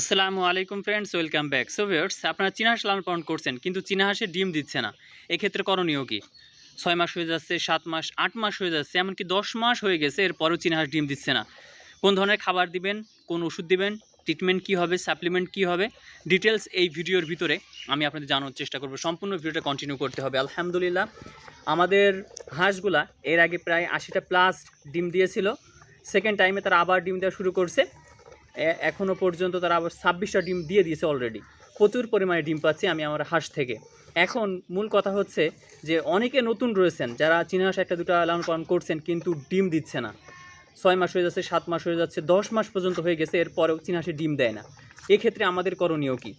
আসসালামু আলাইকুম friends welcome back so viewers আপনারা চীনা হাঁস লালন পালন করছেন, কিন্তু চীনা হাঁসে ডিম দিচ্ছে না। এক্ষেত্রে করণীয় কি? ছয় মাস হয়ে যাচ্ছে, সাত মাস, আট মাস হয়ে যাচ্ছে, এমনকি দশ মাস হয়ে গেছে, এরপরেও চীনা হাঁস ডিম দিচ্ছে না। কোন ধরনের খাবার দিবেন, কোন ওষুধ দিবেন ট্রিটমেন্ট কী হবে সাপ্লিমেন্ট কী হবে ডিটেলস এই ভিডিওর ভিতরে আমি আপনাদের জানানোর চেষ্টা করব। সম্পূর্ণ ভিডিওটা কন্টিনিউ করতে হবে, আলহামদুলিল্লাহ। আমাদের হাঁসগুলা এর আগে প্রায় আশিটা প্লাস ডিম দিয়েছিল। সেকেন্ড টাইমে তারা আবার ডিম দেওয়া শুরু করছে। এ- এখনও পর্যন্ত তারা আবার ছাব্বিশটা ডিম দিয়ে দিয়েছে অলরেডি প্রচুর পরিমাণে ডিম পাচ্ছি আমি আমার হাঁস থেকে। এখন মূল কথা হচ্ছে যে অনেকে নতুন রয়েছেন, যারা চীনা হাঁস একটা দুটো লালন পালন করছেন কিন্তু ডিম দিচ্ছে না। ছয় মাস হয়ে যাচ্ছে, সাত মাস হয়ে যাচ্ছে, দশ মাস পর্যন্ত হয়ে গেছে, এরপরেও চীনা হাঁসে ডিম দেয় না। এক্ষেত্রে আমাদের করণীয় কী?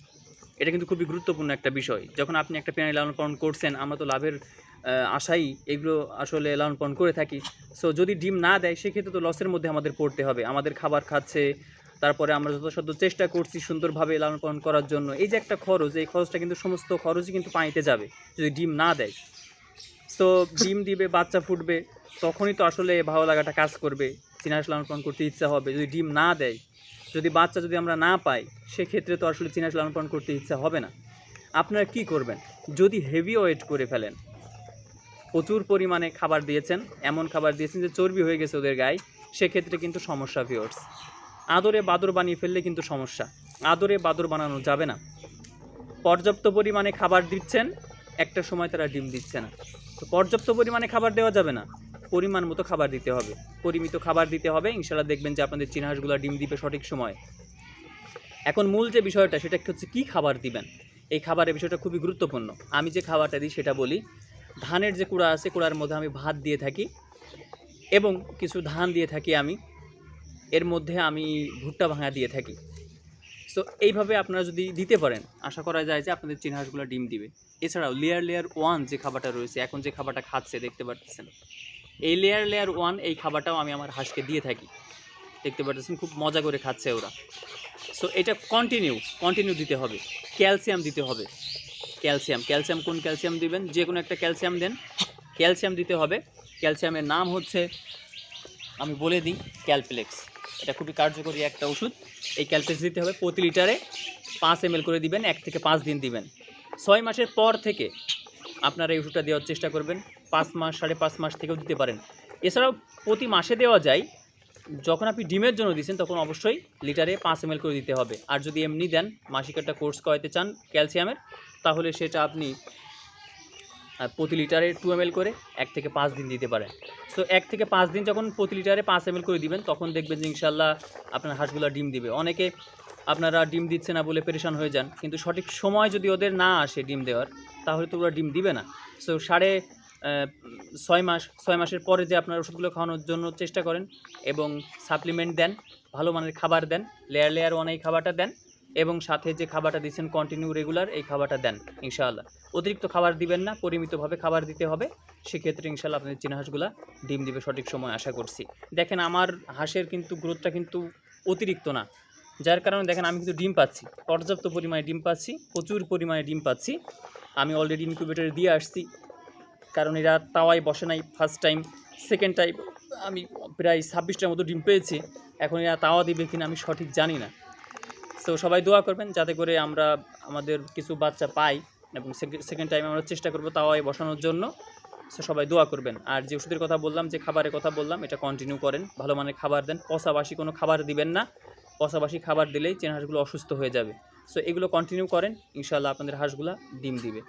এটা কিন্তু খুবই গুরুত্বপূর্ণ একটা বিষয়। যখন আপনি একটা প্রাণী লালন পালন করছেন, আমরা তো লাভের আশাই এগুলো আসলে লালন পালন করে থাকি। সো যদি ডিম না দেয়, সেক্ষেত্রে তো লসের মধ্যে আমাদের পড়তে হবে। আমাদের খাবার খাচ্ছে তারপরে আমরা যথাসাধ্য চেষ্টা করছি সুন্দরভাবে লালন পালন করার জন্য। এই যে একটা খরচ, এই খরচটা কিন্তু সমস্ত খরচই কিন্তু পানিতে যাবে, যদি ডিম না দেয়। তো ডিম দিবে, বাচ্চা ফুটবে, তখনই তো আসলে ভালো লাগাটা কাজ করবে। চীনা হাঁস লালন পালন করতে ইচ্ছা হবে। যদি ডিম না দেয়, যদি বাচ্চা যদি আমরা না পাই, সেক্ষেত্রে তো আসলে চীনা হাঁস লালন পালন করতে ইচ্ছা হবে না। আপনারা কি করবেন? যদি হেভি ওয়েট করে ফেলেন, প্রচুর পরিমাণে খাবার দিয়েছেন, এমন খাবার দিয়েছেন যে চর্বি হয়ে গেছে ওদের গায়ে, সেক্ষেত্রে কিন্তু সমস্যা ভিওর্স আদরে বাদর বানিয়ে ফেললে কিন্তু সমস্যা। আদরে বাদর বানানো যাবে না। পর্যাপ্ত পরিমাণে খাবার দিচ্ছেন, একটা সময় তারা ডিম দিচ্ছে না। তো পর্যাপ্ত পরিমাণে খাবার দেওয়া যাবে না। পরিমাণ মতো খাবার দিতে হবে। পরিমিত খাবার দিতে হবে ইনশাল্লাহ দেখবেন যে আপনাদের চীনা হাঁসগুলো ডিম দিবে সঠিক সময়। এখন মূল যে বিষয়টা, সেটা হচ্ছে, কি খাবার দিবেন? এই খাবারের বিষয়টা খুবই গুরুত্বপূর্ণ। আমি যে খাবারটা দিই, সেটা বলি, ধানের যে কুড়া আছে, কুড়ার মধ্যে আমি ভাত দিয়ে থাকি এবং কিছু ধান দিয়ে থাকি আমি। এর মধ্যে আমি ভুট্টা ভাঙা দিয়ে থাকি। সো এইভাবে আপনারা যদি দিতে পারেন, আশা করা যায় যে আপনাদের চীনা হাঁসগুলো ডিম দিবে। এছাড়াও লেয়ার লেয়ার ওয়ান যে খাবারটা রয়েছে, এখন যে খাবারটা খাচ্ছে, দেখতে পাচ্ছেন এই লেয়ার লেয়ার ওয়ান এই খাবারটাও আমি আমার হাঁসকে দিয়ে থাকি। দেখতে পাচ্ছেন খুব মজা করে খাচ্ছে ওরা। সো এটা কন্টিনিউ কন্টিনিউ দিতে হবে। ক্যালসিয়াম দিতে হবে। ক্যালসিয়াম ক্যালসিয়াম কোন ক্যালসিয়াম দিবেন? যে কোনো একটা ক্যালসিয়াম দেন। ক্যালসিয়াম দিতে হবে। ক্যালসিয়ামের নাম হচ্ছে, আমি বলে দিই ক্যালপ্লেক্স এটা খুবই কার্যকরী একটা ওষুধ। এই ক্যালপ্লেক্স দিতে হবে প্রতি লিটারে পাঁচ এম করে দিবেন, এক থেকে পাঁচ দিন দিবেন। ছয় মাসের পর থেকে আপনারা এই ওষুধটা দেওয়ার চেষ্টা করবেন। পাঁচ মাস, সাড়ে পাঁচ মাস থেকেও দিতে পারেন। এছাড়াও প্রতি মাসে দেওয়া যায়, যখন আপনি ডিমের জন্য দিচ্ছেন, তখন অবশ্যই লিটারে পাঁচ এম করে দিতে হবে। আর যদি এমনি দেন, মাসিক একটা কোর্স করাতে চান ক্যালসিয়ামের, তাহলে সেটা আপনি প্রতি লিটারে টু এম করে এক থেকে পাঁচ দিন দিতে পারেন। সো এক থেকে পাঁচ দিন যখন প্রতি লিটারে পাঁচ এম করে দিবেন, তখন দেখবেন যে ইনশাল্লাহ আপনার হাঁসগুলো ডিম দিবে। অনেকে আপনারা ডিম দিচ্ছে না বলে পেরেশান হয়ে যান, কিন্তু সঠিক সময় যদি ওদের না আসে ডিম দেওয়ার, তাহলে তো ওরা ডিম দিবে না। সো সাড়ে ছয় মাস, ছয় মাসের পরে যে আপনার ওষুধগুলো খাওয়ানোর জন্য চেষ্টা করেন এবং সাপ্লিমেন্ট দেন, ভালো মানের খাবার দেন লেয়ার লেয়ার এই খাবারটা দেন এবং সাথে যে খাবারটা দিচ্ছেন কন্টিনিউ রেগুলার এই খাবারটা দেন, ইনশাআল্লাহ। অতিরিক্ত খাবার দিবেন না, পরিমিতভাবে খাবার দিতে হবে। সেক্ষেত্রে ইনশাআল্লাহ আপনাদের চীনা হাঁসগুলা ডিম দিবে সঠিক সময়, আশা করছি। দেখেন, আমার হাঁসের কিন্তু গ্রোথটা কিন্তু অতিরিক্ত না। যার কারণে দেখেন, আমি কিন্তু ডিম পাচ্ছি। পর্যাপ্ত পরিমাণে ডিম পাচ্ছি, প্রচুর পরিমাণে ডিম পাচ্ছি। আমি অলরেডি ইনকিউবেটরে দিয়ে আসছি। কারণ এরা তাওয়ায় বসে নাই ফার্স্ট টাইম সেকেন্ড টাইম আমি প্রায় ছাব্বিশটার মতো ডিম পেয়েছি। এখন এরা তাওয়া দিবে কিনা আমি সঠিক জানি না। তো সবাই দোয়া করবেন যাতে করে আমরা আমাদের কিছু বাচ্চা পাই এবং সেকেন্ড টাইম আমরা চেষ্টা করব তাওয়ায় বসানোর জন্য। সো সবাই দোয়া করবেন। আর যে ওষুধের কথা বললাম, যে খাবারের কথা বললাম, এটা কন্টিনিউ করেন। ভালো মানের খাবার দেন। পচাবাসি কোনো খাবার দিবেন না। পচাবাসি খাবার দিলেই চেন হাঁসগুলো অসুস্থ হয়ে যাবে। সো এগুলো কন্টিনিউ করেন। ইনশাল্লাহ আপনাদের হাঁসগুলা ডিম দিবে।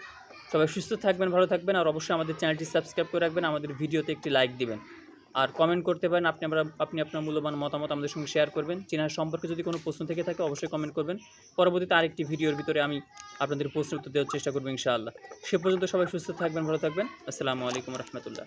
সবাই সুস্থ থাকবেন, ভালো থাকবেন। আর অবশ্যই আমাদের চ্যানেলটি সাবস্ক্রাইব করে রাখবেন। আমাদের ভিডিওতে একটি লাইক দিবেন। আর কমেন্ট করতে পারেন। আপনি আমরা, আপনি আপনার মূল্যবান মতামত আমাদের সঙ্গে শেয়ার করবেন। চেনার সম্পর্কে যদি কোনো প্রশ্ন থেকে থাকে অবশ্যই কমেন্ট করবেন। পরবর্তীতে আরেকটি ভিডিওর ভিতরে আমি আপনাদের প্রশ্ন উত্তর দেওয়ার চেষ্টা করব ইনশাআল্লাহ। সে পর্যন্ত সবাই সুস্থ থাকবেন, ভালো থাকবেন। আসসালামু আলাইকুম রহমতুল্লাহ।